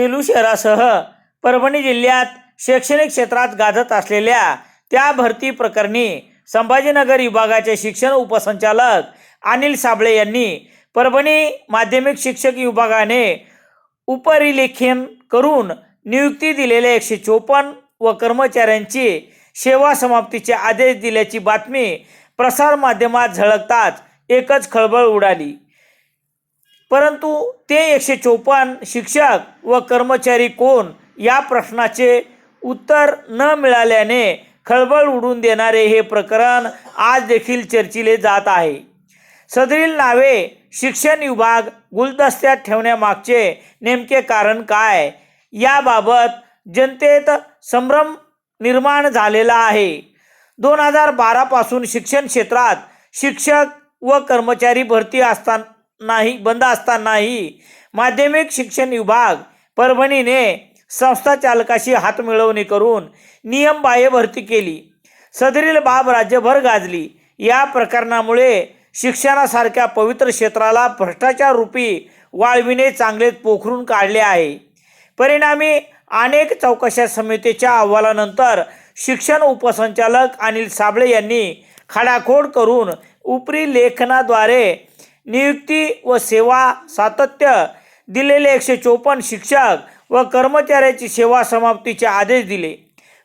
सेलू शहरासह परभणी जिल्ह्यात शैक्षणिक क्षेत्रात गाजत असलेल्या त्या भरती प्रकरणी संभाजीनगर विभागाचे शिक्षण उपसंचालक अनिल साबळे यांनी परभणी माध्यमिक शिक्षक विभागाने उपरिलेखन करून नियुक्ती दिलेल्या एकशे चोपन्न व कर्मचाऱ्यांची सेवा समाप्तीचे आदेश दिल्याची बातमी प्रसारमाध्यमात झळकताच एकच खळबळ उडाली. परंतु ते एकशे चोपन्न शिक्षक व कर्मचारी कोण या प्रश्नाचे उत्तर न मिळाल्याने खळबळ उडून देणारे हे प्रकरण आज देखील चर्चिले जात आहे. सदरील नावे शिक्षण विभाग गुलदस्त्यात ठेवण्यामागचे नेमके कारण काय? याबाबत जनतेत संभ्रम निर्माण झालेला आहे. दोन हजार बारापासून शिक्षण क्षेत्रात शिक्षक व कर्मचारी भरती असताना नाही बंद असतानाही माध्यमिक शिक्षण विभाग परभणीने संस्था चालकाशी हातमिळवणी करून नियमबाह्य भरती केली. सदरील बाब राज्यभर गाजली. या प्रकरणामुळे शिक्षणासारख्या पवित्र क्षेत्राला भ्रष्टाचार रूपी वाळविणे चांगलेच पोखरून काढले आहे. परिणामी अनेक चौकशा समितीच्या अहवालानंतर शिक्षण उपसंचालक अनिल साबळे यांनी खडाखोड करून उपरी लेखनाद्वारे नियुक्ती व सेवा सातत्य दिलेले एकशे चोपन्न शिक्षक व कर्मचाऱ्याची सेवा समाप्तीचे आदेश दिले.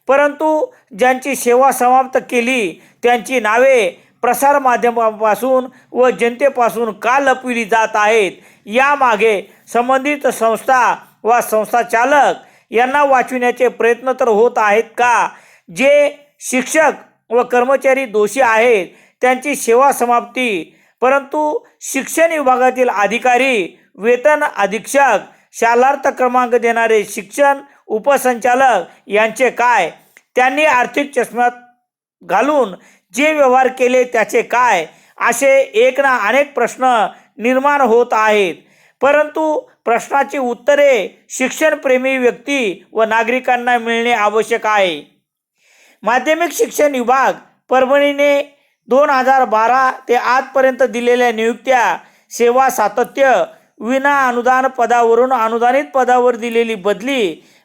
परंतु ज्यांची सेवा समाप्त केली त्यांची नावे प्रसारमाध्यमापासून व जनतेपासून का लपविली जात आहेत यामागे संबंधित संस्था व संस्था चालक यांना वाचविण्याचे प्रयत्न तर होत आहेत का? जे शिक्षक व कर्मचारी दोषी आहेत त्यांची सेवा समाप्ती परंतु शिक्षण विभागातील अधिकारी वेतन अधीक्षक शालार्थ क्रमांक देणारे शिक्षण उपसंचालक यांचे काय? त्यांनी आर्थिक चष्म्यात घालून जे व्यवहार केले त्याचे काय? असे एक ना अनेक प्रश्न निर्माण होत आहेत. परंतु प्रश्नाची उत्तरे शिक्षणप्रेमी व्यक्ती व नागरिकांना मिळणे आवश्यक आहे. माध्यमिक शिक्षण विभाग परभणीने दोन हजार बारा ते आजपर्यंत दिलेल्या नियुक्त्या सेवा सातत्य विना अनुदान पदावरून अनुदानित पदावर दिलेली बदली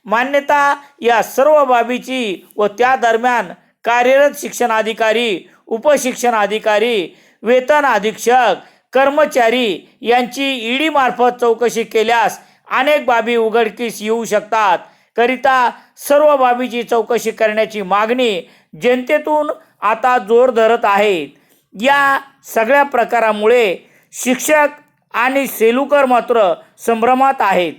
मान्यता या सर्व बाबीची व त्या दरम्यान कार्यरत शिक्षण अधिकारी उपशिक्षण अधिकारी वेतन अधीक्षक कर्मचारी यांची ईडी मार्फत चौकशी केल्यास अनेक बाबी उघडकीस येऊ शकतात. करिता सर्व बाबीची चौकशी करण्याची मागणी जनतेतून आता जोर धरत आहेत. या सगळ्या प्रकारामुळे शिक्षक आणि सेलूकर मात्र संभ्रमात आहेत.